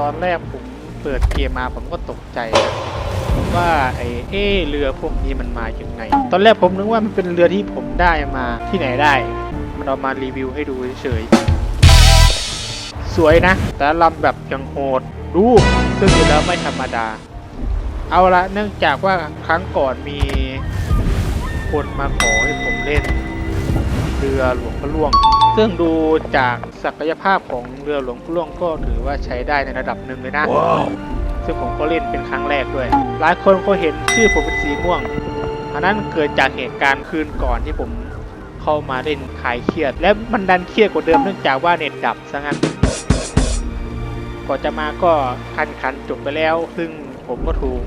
ตอนแรกผมเปิดเกมมาผมก็ตกใจนะว่าไอ้เอเรือพวกนี้มันมาอย่างไง ตอนแรกผมนึกว่ามันเป็นเรือที่ผมได้มาที่ไหนได้ มันเอามารีวิวให้ดูเฉยๆ สวยนะ แต่ลำแบบยังโหดดูซึ่งดูแล้วไม่ธรรมดา เอาละเนื่องจากว่าครั้งก่อนมีคนมาขอให้ผมเล่น เรือหลวงพระล่วง ซึ่งดูจากศักยภาพของเรือหลวงพระล่วงก็ถือว่าใช้ได้ในระดับหนึ่งเลยนะซึ่งผมก็เล่นเป็นครั้งแรกด้วย หลายคนก็เห็นชื่อผมเป็นสีม่วง อันนั้นเกิดจากเหตุการณ์คืนก่อนที่ผมเข้ามาเล่นคลายเครียด และมันดันเครียดกว่าเดิมเนื่องจากว่าเน็ตดับซะงั้นก่อนจะมาก็คันขันจบไปแล้ว ซึ่งผมก็ถูก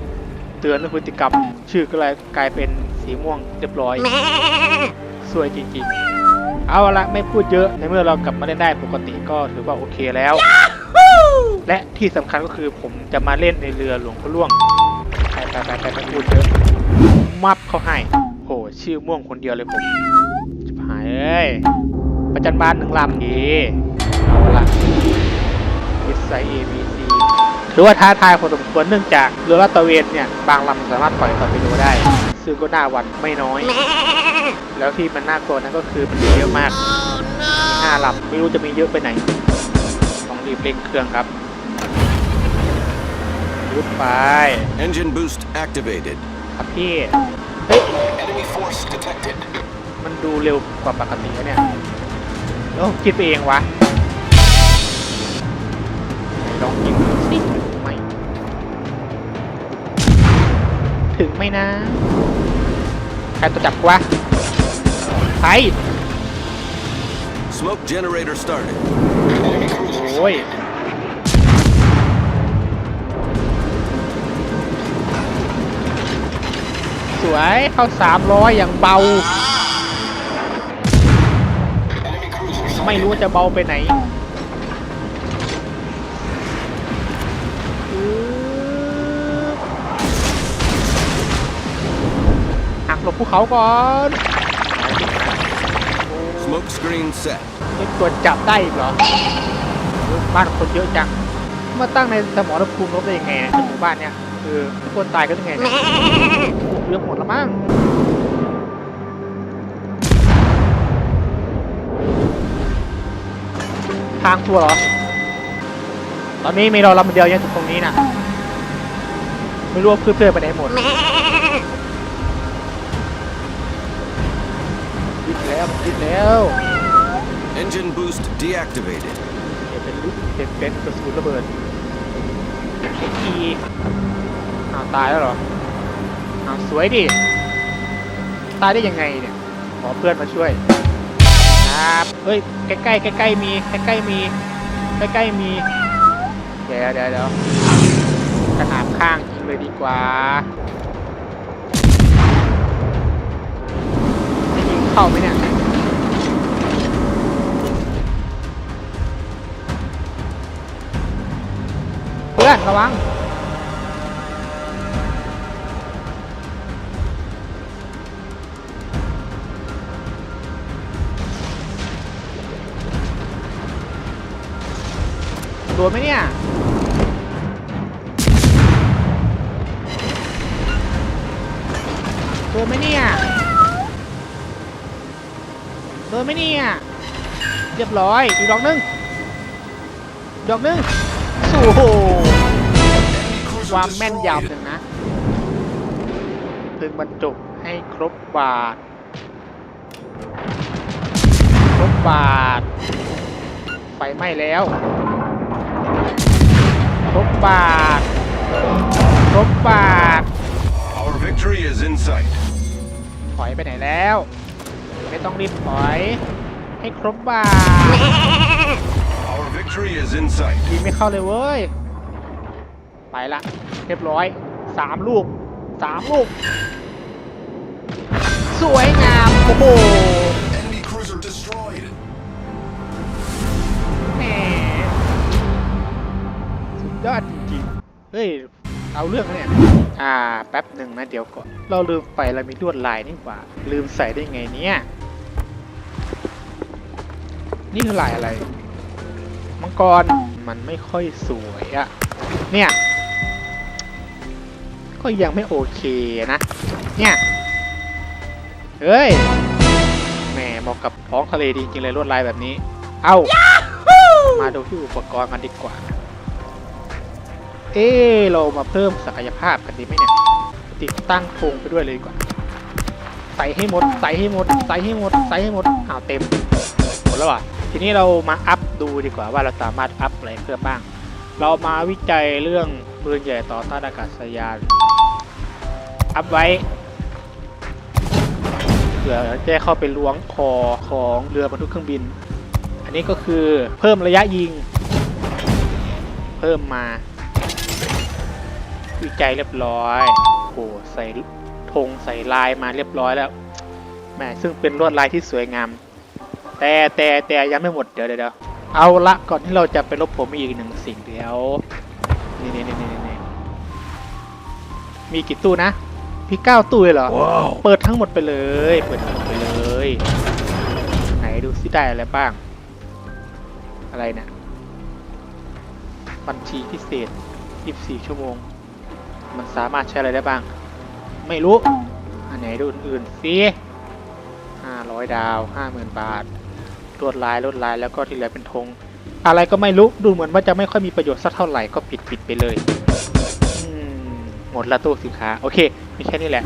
เตือนเรื่องพฤติกรรม ชื่อก็เลยกลายเป็นสีม่วงเรียบร้อย สวยจริงๆ เอาละไม่พูดเยอะ ในเมื่อเรากลับมาเล่นได้ปกติก็ถือว่าโอเคแล้ว และที่สำคัญก็คือผมจะมาเล่นในเรือหลวงพระล่วงไปไปไปไปไปพูดเยอะ มับเขาให้โหชื่อม่วงคนเดียวเลยผมจิบหายเอ้ยประจันบานหนึ่งลำเอเอาละ S I A B C ถือว่าท้าทายพอสมควรเนื่องจากเรือลาดตระเวนเนี่ย บางลำสามารถปล่อยต่อไปดูได้ ซึ่งก็น่าหวั่นไม่น้อย แล้วที่มันน่ากลัวนั้นก็คือมันมีเยอะมากมีห้าลำไม่รู้จะมีเยอะไปไหน ต้องรีบเร่งเครื่องครับรุดไป Engine boost activated. ครับพี่เฮ้ย Enemy force detected. มันดูเร็วกว่าปกตินะเนี่ยแล้วคิดไปเองวะไหนลองยิงดูสิไม่ถึงไหมนะ ใครตัวจับกูวะ ใคร Smoke generator started. โอ้ย สวยเข้าสามร้อยอย่างเบา ไม่รู้ว่าจะเบาไปไหนอื้อหักหลบภูเขาก่อน Smoke screen set. ตรวจจับได้อีกเหรอบ้านคนเยอะจัง มาตั้งในสมรภูมิรบได้ยังไงเนี่ยในหมู่บ้านเนี่ยคือทุกคนตายกันยังไงเนี่ยเรืองหมดแล้วมั้ง ทางตัวเหรอ ตอนนี้มีเราลำเดียวยังอยู่ตรงนี้นะไม่รู้ว่าเพื่อนๆไปไหนหมด ยิดแล้วยิดแล้ว Engine boost deactivated. เห็นเป็นลูกเห็นเป็นกระสุนระเบิดเอ็กอีอ้าวตายแล้วเหรออ้าวสวยดิ ตายได้ยังไงเนี่ย ขอเพื่อนมาช่วยครับเฮ้ย ใกล้ๆใกล้ๆมีใกล้ๆมีใกล้ๆมี เดี๋ยวเดี๋ยวเดี๋ยวขนาดข้างยิงเลยดีกว่าจะยิงเข้าไหมเนี่ย พื่อนระวัง โดนไหมเนี่ย โดนไหมเนี่ย โดนไหมเนี่ย เรียบร้อย อีกดอกหนึง ดอกหนึง โอ้โห ความแม่นยำหนึ่งนะพึงบรรจุให้ครบบาท ครบบาท ไฟไหม้แล้ว ครบบาท ครบบาท Our victory is in sight. ถอยไปไหนแล้ว ไม่ต้องรีบถอย ให้ครบบาท Our victory is in sight. ยิงไม่เข้าเลยเว้ย ไปละเรียบร้อยสามลูกสามลูก สวยงาม โอ้โห Enemy cruiser destroyed. แหมสุดยอดจริงๆ เฮ้ย เอาเรื่องนะเนี่ย อ่า แป๊บหนึ่งนะเดี๋ยวก่อน เราลืมไปเรามีลวดลายนี่หว่า ลืมใส่ได้ไงเนี่ย นี่คือลายอะไร มังกรมามันไม่ค่อยสวยอะเนี่ย ก็ยังไม่โอเคนะ เนี่ย เฮ้ย แหมเหมาะกับท้องทะเลดีจริงเลยลวดลายแบบนี้ เอามาดูที่อุปกรณ์กันดีกว่า เอ๊ะเรามาเพิ่มศักยภาพกันดีไหมเนี่ย ติดตั้งธงไปด้วยเลยดีกว่า ใส่ให้หมด ใส่ให้หมด ใส่ให้หมด ใส่ให้หมดอ้าวเต็ม หมดแล้วอะ ทีนี้เรามาอัพดูดีกว่าว่าเราสามารถอัพอะไรเพิ่มบ้าง เรามาวิจัยเรื่อง ปืนใหญ่ต่อต้านอากาศยาน อัพไว้เผื่อจะเข้าไปล้วงคอของเรือบรรทุกเครื่องบิน อันนี้ก็คือเพิ่มระยะยิง เพิ่มมา วิจัยเรียบร้อยโอ้ใส่ธงใส่ลายมาเรียบร้อยแล้วแหมซึ่งเป็นลวดลายที่สวยงาม แต่แต่แต่ยังไม่หมดเดี๋ยวเดี๋ยวเดี๋ยวเอาละก่อนที่เราจะไปลบผมมีอีกหนึ่งสิ่งเดี๋ยว นี่นี่นี่นี่นี่มีกี่ตู้นะพี่เก้าตู้เลยเหรอ Wow. เปิดทั้งหมดไปเลย เปิดทั้งหมดไปเลย ไหนดูสิได้อะไรบ้าง อะไรเนี่ยบัญชีพิเศษ 24 ชั่วโมง มันสามารถใช้อะไรได้บ้าง ไม่รู้ อันไหนดูอื่นๆสิ500 ดาว 50,000 บาทลวดลายลวดลายแล้วก็ที่เหลือเป็นธง อะไรก็ไม่รู้ดูเหมือนว่าจะไม่ค่อยมีประโยชน์สักเท่าไหร่ก็ปิดปิดไปเลยหมดละตู้สินค้าโอเคมีแค่นี้แหละ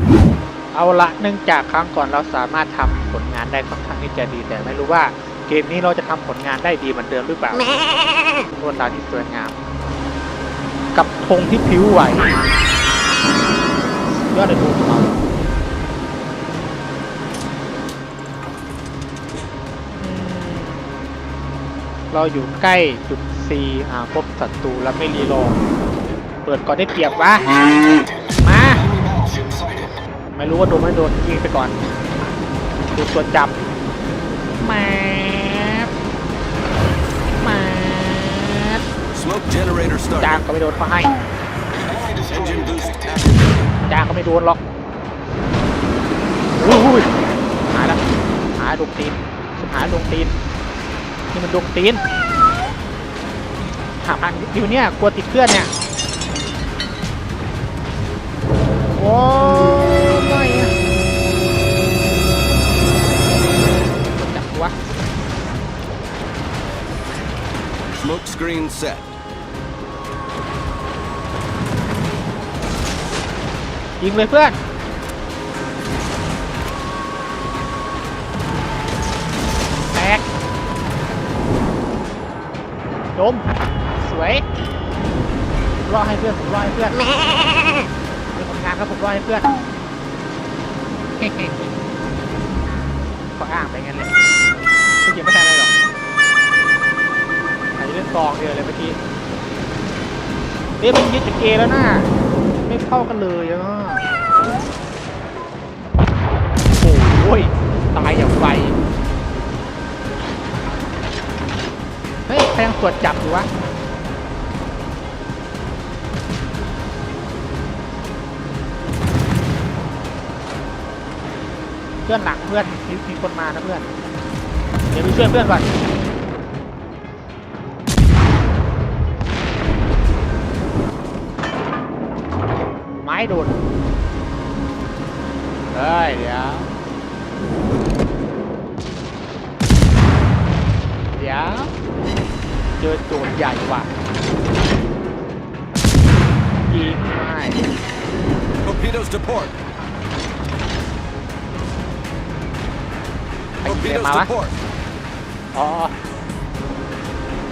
เอาละเนื่องจากครั้งก่อนเราสามารถทำผลงานได้ค่อนข้างที่จะดี แต่ไม่รู้ว่าเกมนี้เราจะทำผลงานได้ดีเหมือนเดิมหรือเปล่าลวดลายที่สวยงาม กับธงที่พลิ้วไหวยอดเลยดูเรา เราอยู่ใกล้จุด C หาพบศัตรูแล้วไม่รีโหลดเปิดก่อนได้เปรียบวะ มา ไม่รู้ว่าโดนไม่โดนยิงไปก่อนดูตัวจับแมปแมป Smoke generator จ้าง started. ก็ไม่โดนเขาให้ Engine boost activated. จ้างก็ไม่โดนหรอกอุ้ยหายแล้วหายดวงตีนหายดวงตีน นี่มันดวงตีนหาพันอยู่เนี่ยกลัวติดเพื่อนเนี่ยโอ้ไม่อะจับกูวะ Smoke screen set. ยิงเลยเพื่อน ม สวยผมรอให้เพื่อนผมรอให้เพื่อนเป็นผลงานครับผมรอให้เพื่อนขออ้างไปงั้นเลยไม่จริงไม่ใช่อะไรหรอกใครเล่นกองเดียวเลยเมื่อกี้เอ๊ะมันยึดจากเกแล้วนะไม่เข้ากันเลยอะโอ้ยตายอย่างไว เฮ้ยใครยังตรวจจับอยู่วะเพื่อนหลังเพื่อนมีมีคนมานะเพื่อน เดี๋ยวไปช่วยเพื่อนก่อนไม้โดนเฮ้ยเดี๋ยว เดี๋ยวเจอโจรใหญ่ว่ะยิงไม่ Torpedoes to port. ไอ้เหี้ย Torpedoes มาวะ to port. อ๋อ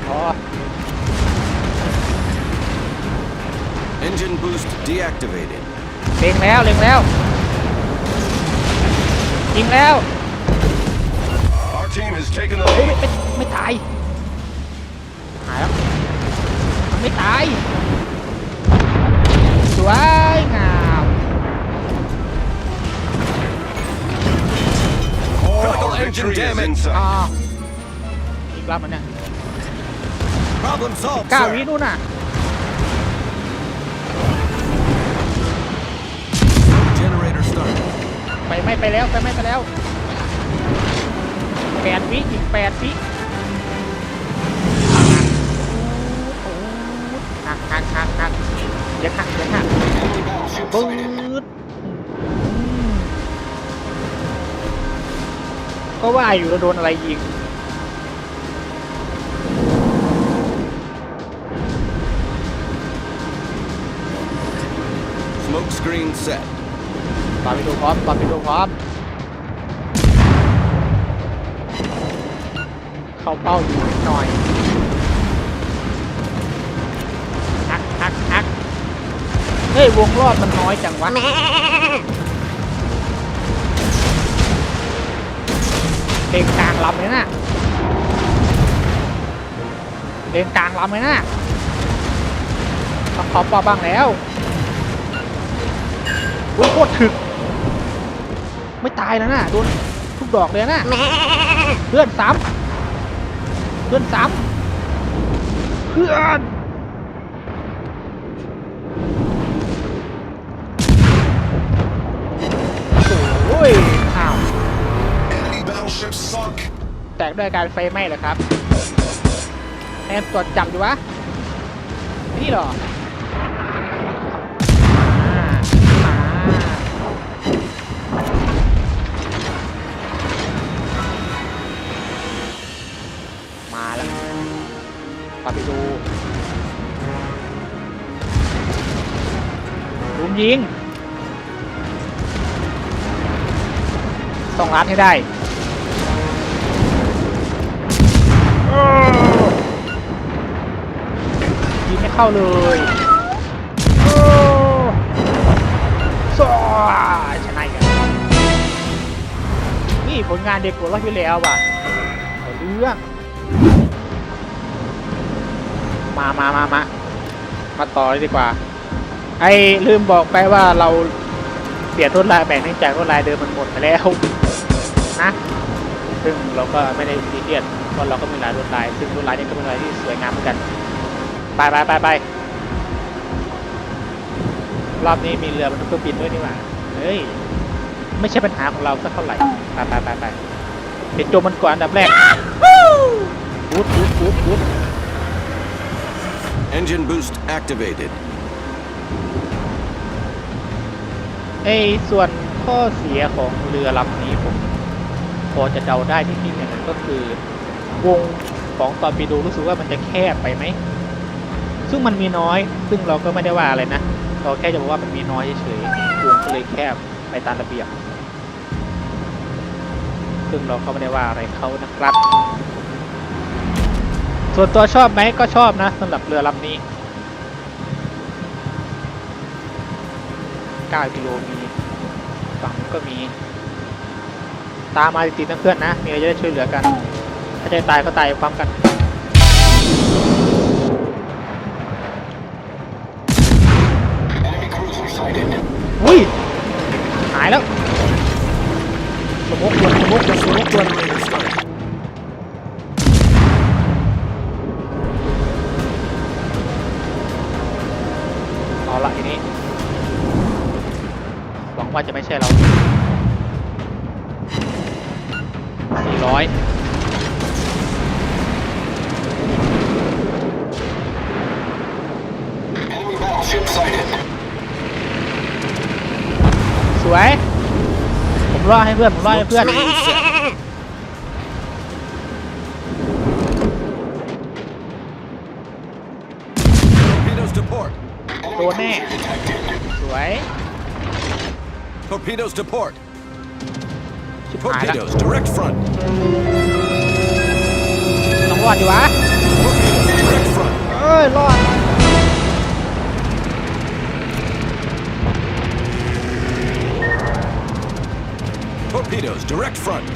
อ๋อ Engine boost deactivated. เล็งแล้วเล็งแล้วยิงแล้ว Our team has taken the เฮ้ยไม่ lead. ไม่ไม่ตาย หายแล้ว มันไม่ตาย สวยงาม Critical engine Oh. damage. อ๋ออีกรับมันเนี่ย Problem solved, เก้าวิ sir. นู่นน่ะ Generator started. ไปไม่ไปแล้วไปไม่ไปแล้ว แปดวิอีกแปดวิหักหักหักหักเดี๋ยวหักเดี๋ยวหักปื๊ดก็ว่าอยู่เราโดนอะไรยิง Smoke screen set. ตอนไปดูพร้อมตอนไปดูพร้อม เข้าเป้าอยู่นิดหน่อยฮักฮักฮักเฮ้ยวงรอบมันน้อยจังวะเลนกลางลำเลยนะเลนกลางลำเลยนะต้องขอปอบ้างแล้วอุ้ยโคตรถึก ไม่ตายแล้วนะโดนทุกดอกเลยนะเพื่อนซ้ำเพื่อนซ้ำเพื่อนโอ้ยอ้าว Enemy battleship sunk. แตกด้วยการไฟไหม้เหรอครับแอมตรวจจับอยู่วะ นี่เหรออ่ ปาไปดูรุมยิง ต้องรัดให้ได้ยิงไม่เข้าเลยโอ้ซอชนะอีกันนี่ผลงานเด็กกว่ารอบที่แล้วว่ะเอาเรื่อง มามามามามาต่อเลยดีกว่า ไอ้ลืมบอกไปว่าเราเปลี่ยนทดลายแบ่งเนื่องจากทดลายเดิมมันหมดไปแล้วนะซึ่งเราก็ไม่ได้ซีเรียสเพราะเราก็มีหลายลวดลาย ซึ่งลวดลายนี้ก็เป็นลายที่สวยงามเหมือนกันไปไปไปไปรอบนี้มีเรือบรรทุกเครื่องบินด้วยนี่หว่าเฮ้ยไม่ใช่ปัญหาของเราสักเท่าไหร่ไปไปไปไปเป็นโจมมันก่อนอันดับแรกบูดบูดบูดบูด Engine boost activated. ไอ้ส่วนข้อเสียของเรือลำนี้ผมพอจะเดาได้ที่นี่เนี่ยก็คือ วงของตอร์ปิโดรู้สึกว่ามันจะแคบไปไหม ซึ่งมันมีน้อย ซึ่งเราก็ไม่ได้ว่าอะไรนะเราแค่จะบอกว่ามันมีน้อยเฉยๆวงก็เลยแคบไปตามระเบียบ ซึ่งเราก็ไม่ได้ว่าอะไรเขานะครับ ส่วนตัวชอบไหมก็ชอบนะสำหรับเรือลำนี้ 9 กิโลมีฝั่งก็มี ตามมาติดๆนะเพื่อนนะ มีอะไรจะได้ช่วยเหลือกัน ถ้าใจตายก็ตายพร้อมกัน สวย ผมรอให้เพื่อน ผมรอให้เพื่อน Screen set. Torpedoes to port. โดนแน่ สวย Torpedoes to port. ชิบหายแล้ว Torpedoes direct front. ต้องรอดดีวะ Torpedoes direct front. เอ้ย รอด Torpedoes direct front.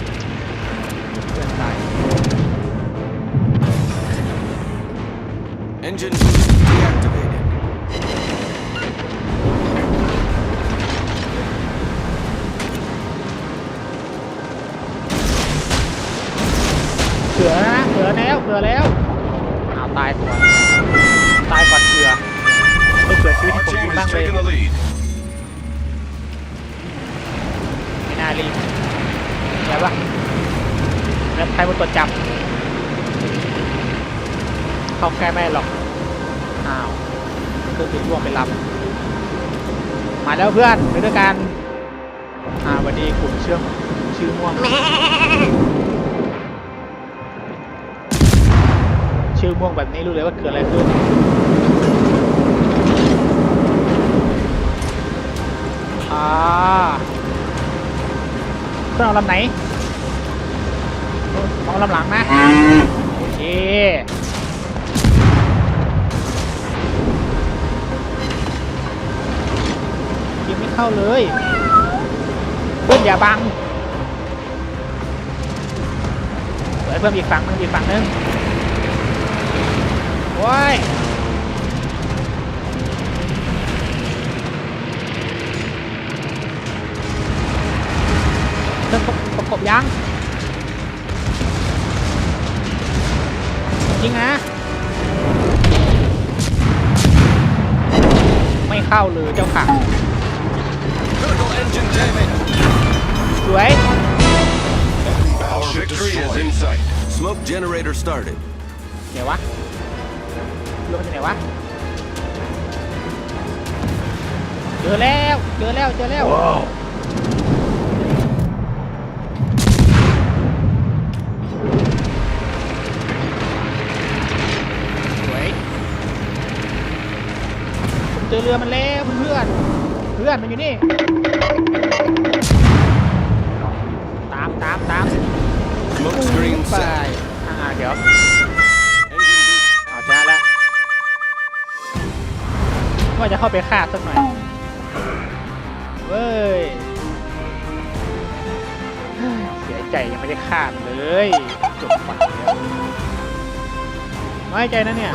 เพื่อนตาย Engine boost deactivated. เสือนะเสือแล้วเสือแล้วอ้าวตายก่อนตายก่อนเสือไม่เสือชีวิตให้ Our ผม team กินบ้าง has เลย taken the lead. ไม่น่ารีบ อะไรวะแล้วใครบนตัวจับ เข้าใกล้ไม่หรอก อ้าวเครื่องบินร่วงไปลำมาแล้วเพื่อนไปด้วยกัน อ่าวันนี้กลุ่มเชื่อมชื่อม่วง ชื่อม่วงแบบนี้รู้เลยว่าเกิดอะไรขึ้นอ่า เครื่องเอาลำไหนเอาลำหลังนะโอเคยิงไม่เข้าเลยเพื่อนอย่าบังเฮ้เพิ่มอีกฝั่งนึงอีกฝั่งนึงโอ้ย เริ่มประประกบยังจริงนะไม่เข้าเลยเจ้าค่ะ Critical engine damage. สวย Victory is in sight. Smoke generator started. ไหนวะลงมาจากไหนวะเจอแล้วเจอแล้วเจอแล้วย ผม เจอเรือมันแล้วเพื่อนๆเพื่อนมันอยู่นี่ ตามตามตาม Smoke screen ไป set. อ่าเดี๋ยว Engine boost. เอาชนะแล้วว่าจะเข้าไปฆ่าสักหน่อย เว้ยเฮ้ยเสียใจยังไม่ได้ฆ่ามันเลยจบปากแล้วน้อยใจนะเนี่ย